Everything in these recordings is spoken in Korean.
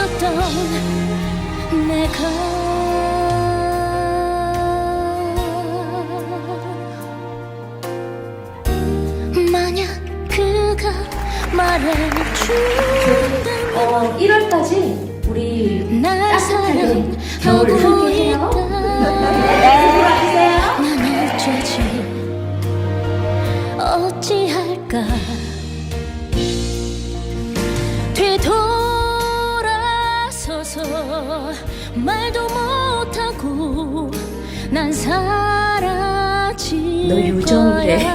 없었던 내가 만약 그가 말해준다면 어, 1월까지 우리 따뜻하게 겨울을 함께해요. 있다. 네, 난 어쩌지 어찌할까 뒤돌아서서 말도 못하고 난 사라질 너 요정이래.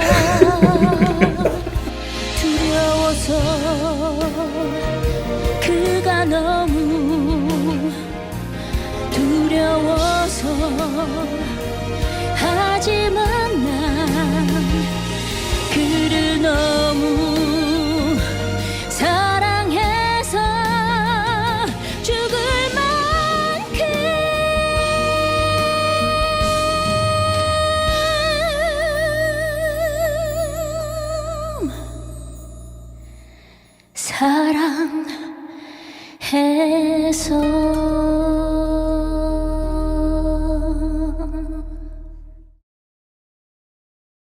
두려워서 그가 너무 두려워서 하지만 사랑해서